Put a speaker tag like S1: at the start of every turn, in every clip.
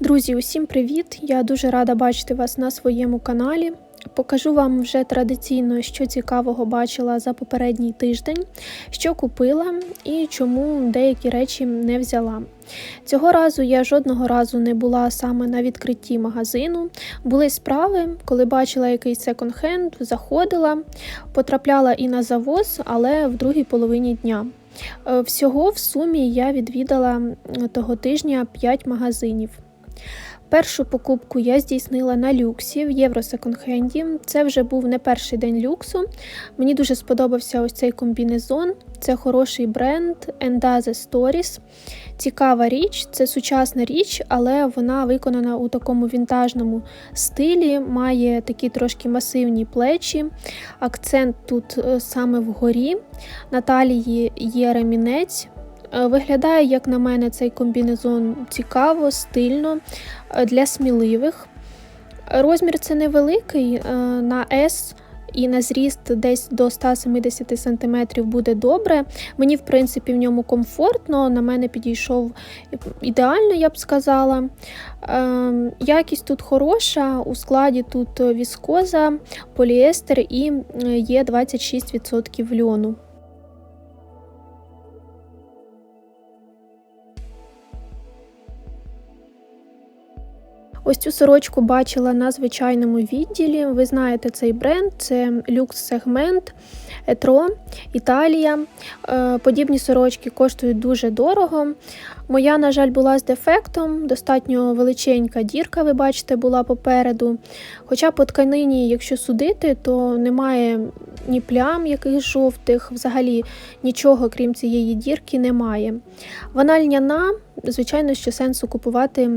S1: Друзі, усім привіт! Я дуже рада бачити вас на своєму каналі. Покажу вам вже традиційно, що цікавого бачила за попередній тиждень, що купила і чому деякі речі не взяла. Цього разу я жодного разу не була саме на відкритті магазину. Були справи, коли бачила якийсь секонд-хенд, заходила, потрапляла і на завоз, але в другій половині дня. Е, Всього в сумі я відвідала того тижня 5 магазинів. Першу покупку я здійснила на люксі в Євросеконд-хенді. Це вже був не перший день люксу. Мені дуже сподобався ось цей комбінезон. Це хороший бренд Endaze Stories. Цікава річ, це сучасна річ, але вона виконана у такому вінтажному стилі, має такі трошки масивні плечі. Акцент тут е, саме вгорі. На талії є ремінець. Е, Виглядає, як на мене, цей комбінезон цікаво, стильно е, для сміливих. Розмір це невеликий, е, на S і на зріст десь до 170 см буде добре. Мені, в принципі, в ньому комфортно, на мене підійшов ідеально, я б сказала. Е, Якість тут хороша, у складі тут віскоза, поліестер і є 26% льону. Ось цю сорочку бачила на звичайному відділі. Ви знаєте цей бренд, це люкс-сегмент, Етро, Італія. Е, Подібні сорочки коштують дуже дорого. Моя, на жаль, була з дефектом, достатньо величенька дірка, ви бачите, була попереду. Хоча по тканині, якщо судити, то немає ні плям якихось жовтих, взагалі нічого, крім цієї дірки, немає. Вона льняна, звичайно, що сенсу купувати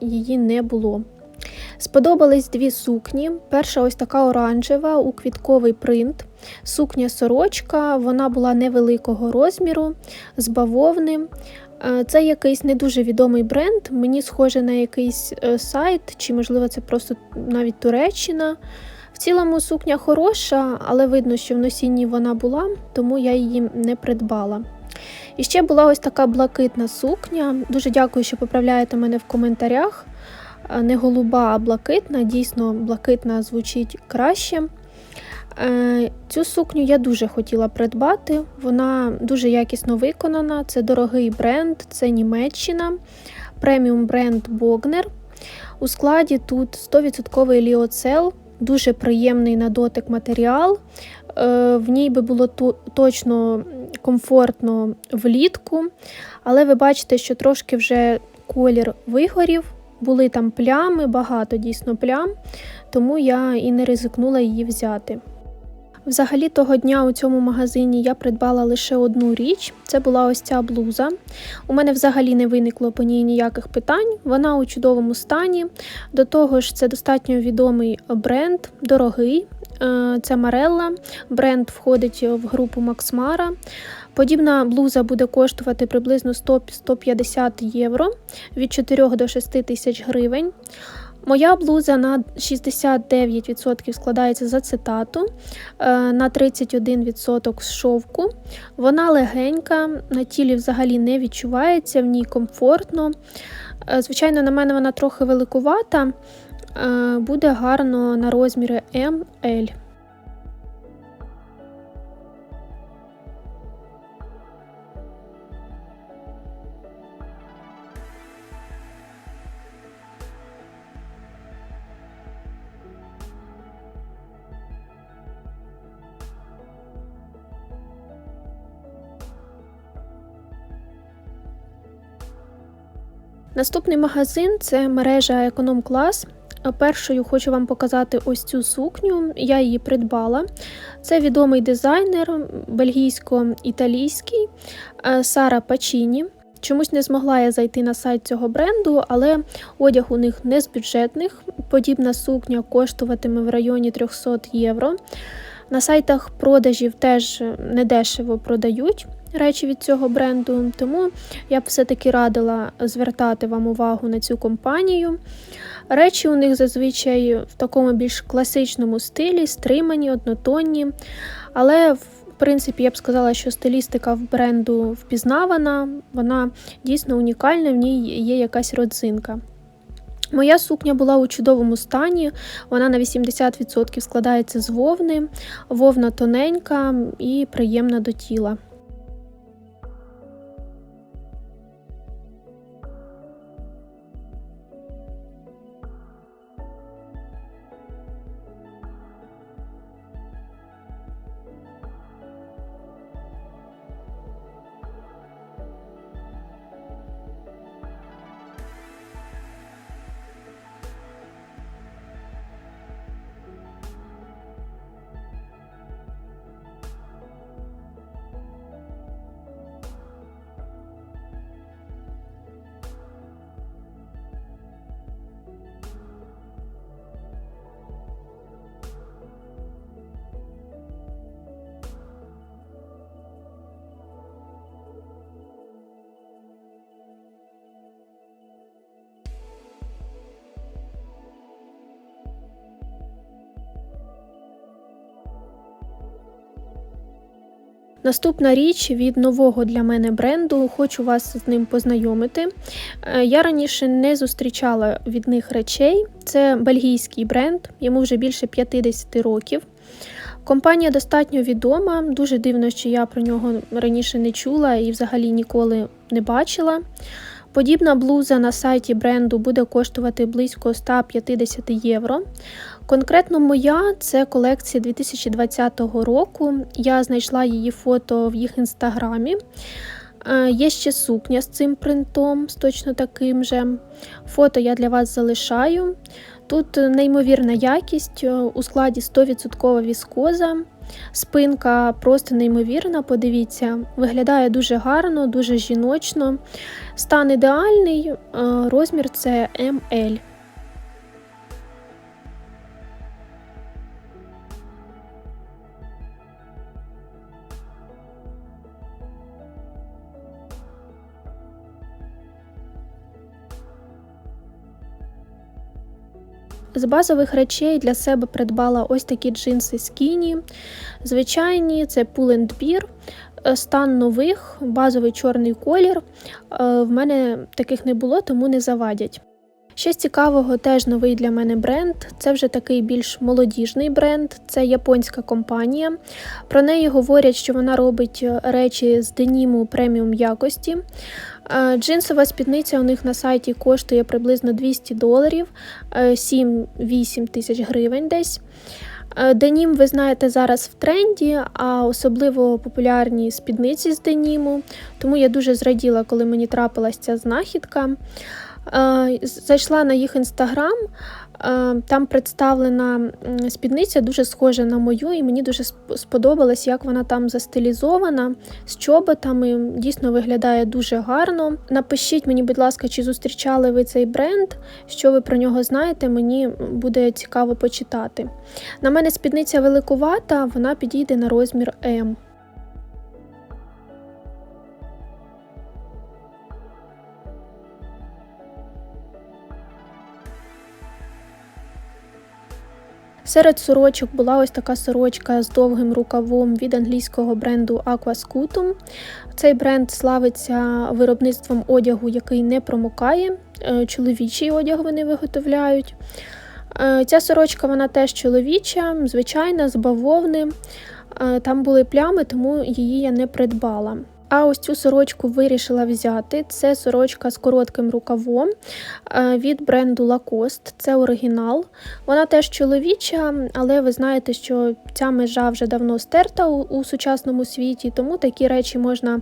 S1: її не було. Сподобались дві сукні. Перша ось така оранжева у квітковий принт. Сукня сорочка, вона була невеликого розміру, з бавовни. Е, Це якийсь не дуже відомий бренд. Мені схоже на якийсь е, сайт, чи, можливо, це просто навіть Туреччина. В цілому сукня хороша, але видно, що в носінні вона була, тому я її не придбала. І ще була ось така блакитна сукня. Дуже дякую, що поправляєте мене в коментарях. Е, Не голуба, а блакитна. Дійсно, блакитна звучить краще. Е, Цю сукню я дуже хотіла придбати. Вона дуже якісно виконана. Це дорогий бренд, це Німеччина, преміум бренд Богнер. У складі тут 100% ліоцел, дуже приємний на дотик матеріал. Е, В ній би було точно комфортно влітку, але ви бачите, що трошки вже колір вигорів. Були там плями, багато дійсно плям, тому я і не ризикнула її взяти. Взагалі того дня у цьому магазині я придбала лише одну річ. Це була ось ця блуза. У мене взагалі не виникло по ній ніяких питань. Вона у чудовому стані. До того ж, це достатньо відомий бренд, дорогий. Е, Це Марелла. Бренд входить в групу Максмара. Подібна блуза буде коштувати приблизно 100-150 євро від 4 до 6 тисяч гривень. Моя блуза на 69% складається з ацетату, е, на 31% з шовку. Вона легенька, на тілі взагалі не відчувається, в ній комфортно. Е, Звичайно, на мене вона трохи великувата, е, буде гарно на розміри М. Наступний магазин це мережа Економ Клас. Першою хочу вам показати ось цю сукню. Я її придбала. Це відомий дизайнер бельгійсько-італійський е, Сара Пачіні. Чомусь не змогла я зайти на сайт цього бренду, але одяг у них не з бюджетних. Подібна сукня коштуватиме в районі 300 євро. На сайтах продажів теж недешево продають речі від цього бренду, тому я б все-таки радила звертати вам увагу на цю компанію. Речі у них зазвичай в такому більш класичному стилі, стримані, однотонні, але в принципі я б сказала, що стилістика в бренду впізнавана, вона дійсно унікальна, в ній є якась родзинка. Моя сукня була у чудовому стані, вона на 80% складається з вовни, вовна тоненька і приємна до тіла. Наступна річ від нового для мене бренду, хочу вас з ним познайомити. Е, я раніше не зустрічала від них речей. Це бельгійський бренд, йому вже більше 50 років. Компанія достатньо відома, дуже дивно, що я про нього раніше не чула і взагалі ніколи не бачила. Подібна блуза на сайті бренду буде коштувати близько 150 євро. Конкретно моя це колекція 2020 року. Я знайшла її фото в їх інстаграмі. Е, є ще сукня з цим принтом, з точно таким же. Фото я для вас залишаю. Тут неймовірна якість, е, у складі 100% віскоза. Спинка просто неймовірна, подивіться, виглядає дуже гарно, дуже жіночно. Стан ідеальний, е, розмір це ML. З базових речей для себе придбала ось такі джинси скіні. Звичайні, це е, стан нових, базовий чорний колір. Е, в мене таких не було, тому не завадять. З цікавого, теж новий для мене бренд. Це вже такий більш молодіжний бренд, це японська компанія. Про неї говорять, що вона робить е, речі з деніму преміум якості. Е, джинсова спідниця у них на сайті коштує приблизно 200 доларів, 7-8 е, тисяч гривень десь. Денім, ви знаєте, зараз в тренді, а особливо популярні спідниці з деніму. Тому я дуже зраділа, коли мені трапилася ця знахідка. Зайшла на їх інстаграм, там представлена спідниця дуже схожа на мою, і мені дуже сподобалось, як вона там застилізована з чоботами. Дійсно виглядає дуже гарно. Напишіть мені, будь ласка, чи зустрічали ви цей бренд, що ви про нього знаєте, мені буде цікаво почитати. На мене спідниця великувата, вона підійде на розмір М. Серед сорочок була ось така сорочка з довгим рукавом від англійського бренду Aquascutum. Цей бренд славиться виробництвом одягу, який не промокає. Е, чоловічий одяг вони виготовляють. Е, ця сорочка вона теж чоловіча, звичайна, з бавовни. Е, там були плями, тому її я не придбала. А ось цю сорочку вирішила взяти. Це сорочка з коротким рукавом е, від бренду Lacoste. Це оригінал. Вона теж чоловіча, але ви знаєте, що ця межа вже давно стерта у, сучасному світі, тому такі речі можна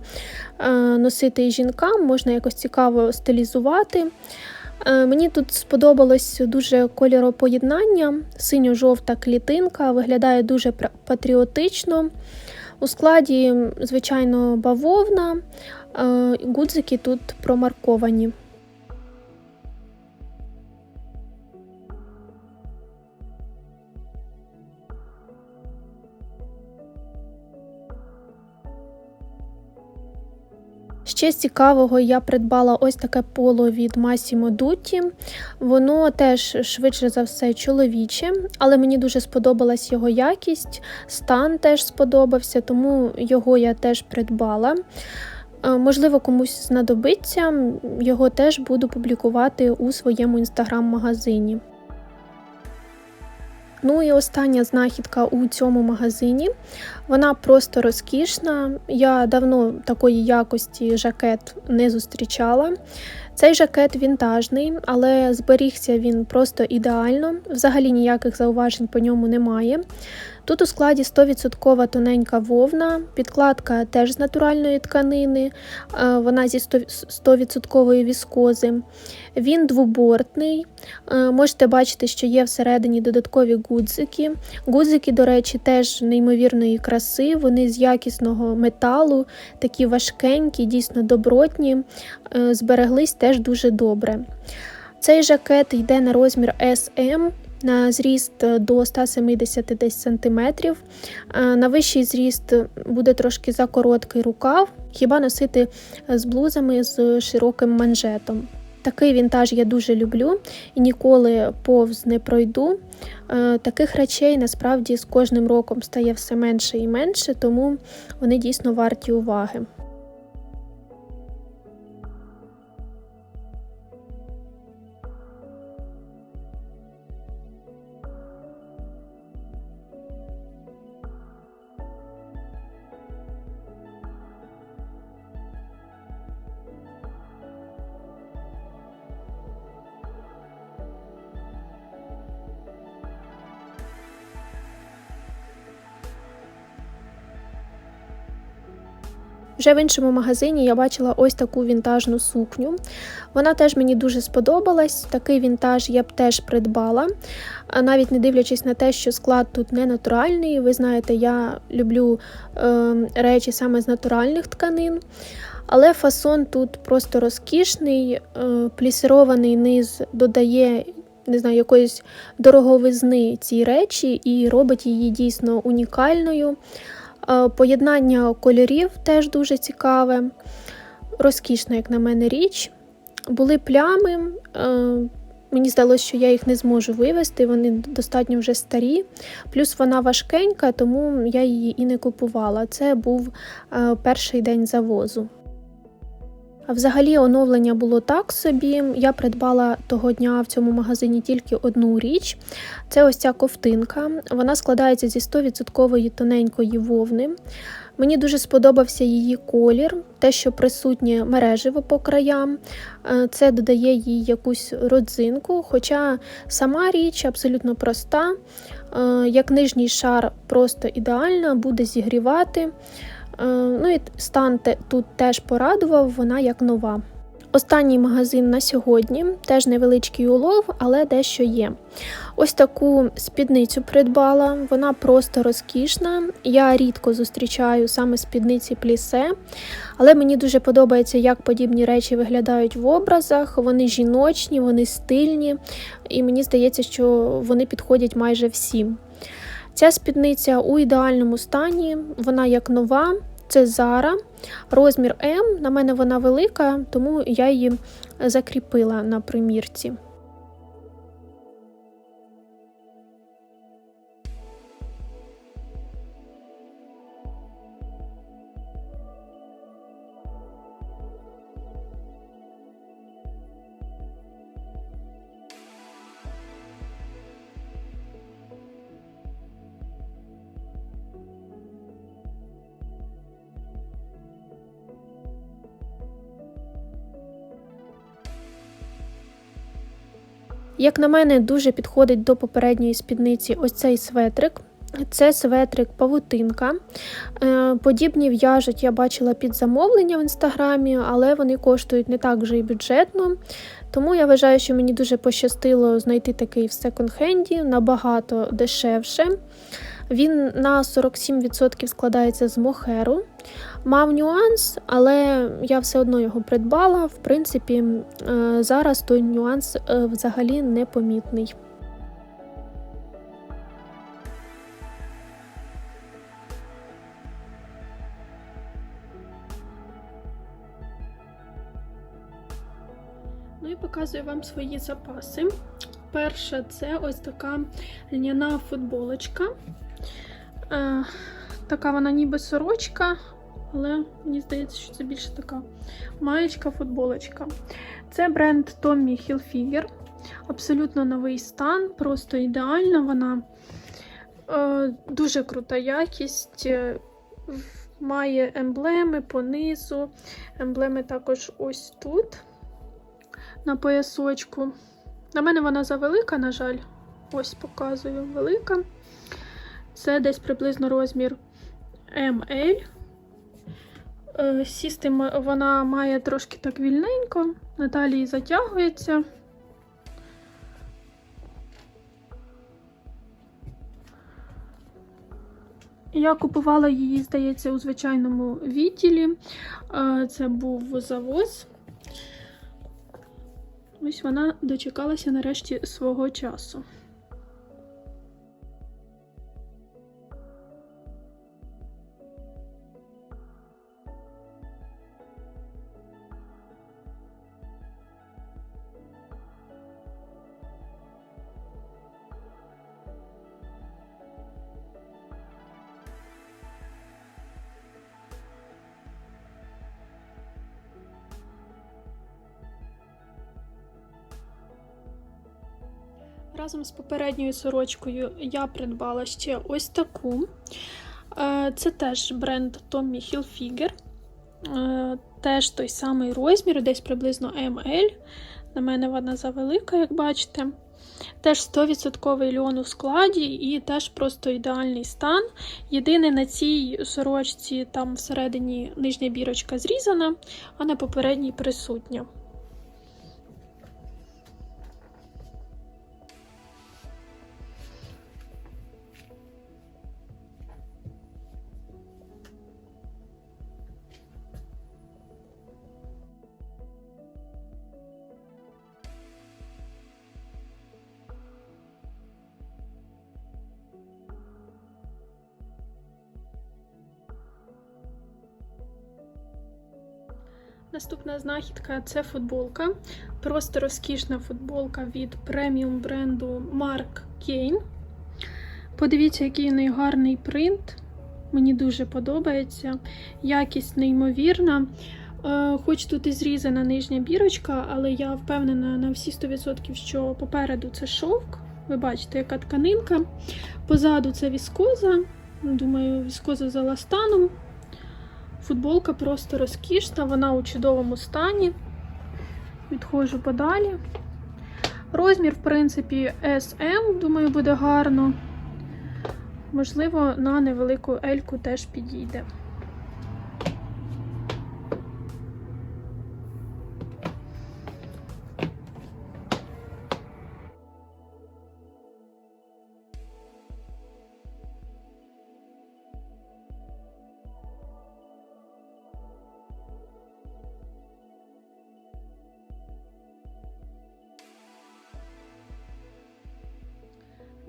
S1: е, носити і жінкам, можна якось цікаво стилізувати. Е, мені тут сподобалось дуже кольоропоєднання, синьо-жовта клітинка, виглядає дуже патріотично. У складі, звичайно, бавовна, е, гудзики тут промарковані. Ще з цікавого я придбала ось таке поло від Massimo Dutti. Воно теж швидше за все чоловіче, але мені дуже сподобалась його якість, стан теж сподобався, тому його я теж придбала. Е, Можливо, комусь знадобиться, його теж буду публікувати у своєму інстаграм-магазині. Ну і остання знахідка у цьому магазині. Вона просто розкішна. Я давно такої якості жакет не зустрічала. Цей жакет вінтажний, але зберігся він просто ідеально. Взагалі ніяких зауважень по ньому немає. Тут у складі 100% тоненька вовна, підкладка теж з натуральної тканини, е, вона зі 100% віскози. Він двобортний. Е, Можете бачити, що є всередині додаткові гудзики. Гудзики, до речі, теж неймовірної краси, вони з якісного металу, такі важкенькі, дійсно добротні, е, збереглись теж дуже добре. Цей жакет йде на розмір SM, на зріст до 170 десь сантиметрів. Е, На вищий зріст буде трошки закороткий рукав, хіба носити з блузами з широким манжетом. Такий вінтаж я дуже люблю і ніколи повз не пройду. Е, Таких речей насправді з кожним роком стає все менше і менше, тому вони дійсно варті уваги. Вже в іншому магазині я бачила ось таку вінтажну сукню. Вона теж мені дуже сподобалась. Такий вінтаж я б теж придбала, навіть не дивлячись на те, що склад тут не натуральний. Ви знаєте, я люблю е, речі саме з натуральних тканин. Але фасон тут просто розкішний, е, плісирований низ додає. Не знаю, якоїсь дороговизни цій речі і робить її дійсно унікальною. Е, Поєднання кольорів теж дуже цікаве, розкішна, як на мене, річ. Були плями. е, Мені здалося, що я їх не зможу вивезти, вони достатньо вже старі. Плюс вона важкенька, тому я її і не купувала. Це був е, перший день завозу. Взагалі оновлення було так собі. Я придбала того дня в цьому магазині тільки одну річ. Це ось ця ковтинка. Вона складається зі 100% тоненької вовни. Мені дуже сподобався її колір, те, що присутнє мереживо по краям. Е, Це додає їй якусь родзинку, хоча сама річ абсолютно проста. Е, Як нижній шар просто ідеальна, буде зігрівати. Е, Ну і стан тут теж порадував, вона як нова. Останній магазин на сьогодні, теж невеличкий улов, але дещо є. Ось таку спідницю придбала, вона просто розкішна. Я рідко зустрічаю саме спідниці плісе, але мені дуже подобається, як подібні речі виглядають в образах. Вони жіночні, вони стильні, і мені здається, що вони підходять майже всім. Ця спідниця у ідеальному стані, вона як нова, це зара. розмір М. На мене вона велика, тому я її закріпила на примірці. Як на мене, дуже підходить до попередньої спідниці ось цей светрик. Це светрик павутинка. Е, Подібні в'яжуть, я бачила під замовлення в інстаграмі, але вони коштують не так вже і бюджетно. Тому я вважаю, що мені дуже пощастило знайти такий в секонд-хенді набагато дешевше. Він на 47% складається з мохеру. Мав нюанс, але я все одно його придбала. В принципі, е, зараз той нюанс е, взагалі непомітний. Ну і показую вам свої запаси. Перше, це ось така льняна футболочка. Е, така вона ніби сорочка,
S2: але мені здається, що це більше така маєчка, футболочка. Це бренд Tommy Hilfiger. Абсолютно новий стан, просто ідеальна вона. Е, дуже крута якість. е, Має емблеми по низу. Емблеми також ось тут, на поясочку. На мене вона завелика, на жаль. Ось показую велика. Це десь приблизно розмір ML. Е, Сісти вона має трошки так вільненько, на талії затягується. Я купувала її, здається, у звичайному відділі. Е, Це був завоз. Ось вона дочекалася нарешті свого часу. Разом з попередньою сорочкою я придбала ще ось таку. Е, Це теж бренд Tommy Hilfiger. Е, Теж той самий розмір, десь приблизно ML. На мене вона завелика, як бачите. Теж 100% льон у складі і теж просто ідеальний стан. Єдине на цій сорочці там всередині нижня бірочка зрізана, а на попередній присутня. Наступна знахідка це футболка. Просто розкішна футболка від преміум бренду Mark Kane. Подивіться, який неї гарний принт. Мені дуже подобається. Якість неймовірна. Е, Хоч тут і зрізана нижня бірочка, але я впевнена на всі 100%, що попереду це шовк. Ви бачите, яка тканинка. Позаду це віскоза. Думаю, віскоза за ластаном. Футболка просто розкішна, вона у чудовому стані. Відходжу подалі. Розмір, в принципі, SM, думаю, буде гарно. Можливо, на невелику ельку теж підійде.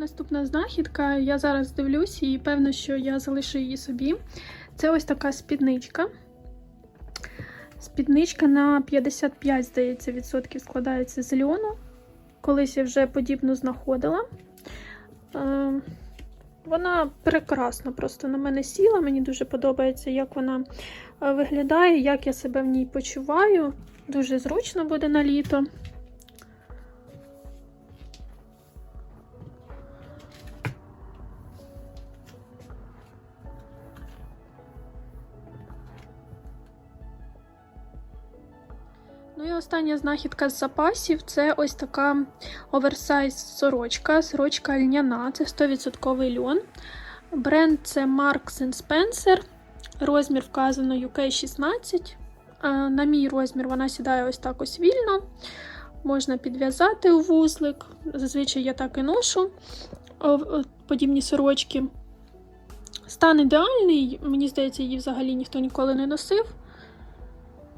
S2: Наступна знахідка, я зараз дивлюся і певно, що я залишу її собі. Це ось така спідничка. Спідничка на 55, здається, відсотків складається з льону. Колись я вже подібну знаходила. Е, Вона прекрасно просто на мене сіла. Мені дуже подобається, як вона е, виглядає, як я себе в ній почуваю. Дуже зручно буде на літо. Остання знахідка з запасів це ось така оверсайз сорочка. Сорочка льняна, це 100% льон. Бренд це Marks Spencer. Розмір вказано UK 16. Е, На мій розмір вона сідає ось так ось вільно. Можна підв'язати у вузлик. Зазвичай я так і ношу подібні сорочки. Стан ідеальний, мені здається, її взагалі ніхто ніколи не носив.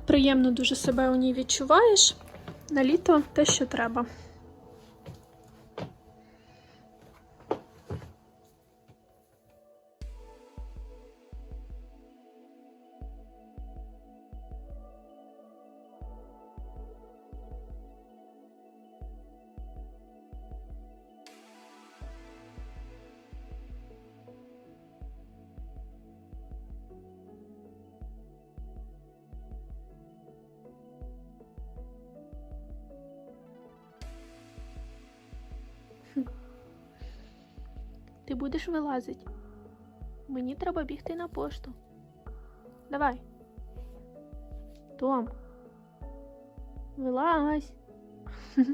S2: Приємно дуже себе у ній відчуваєш. На літо те, що треба.
S1: Ти будеш вилазити? Мені треба бігти на пошту. Давай. Том. Вилазь.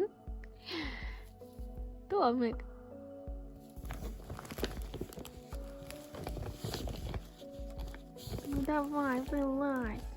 S1: Томик. Ну давай, вилазь.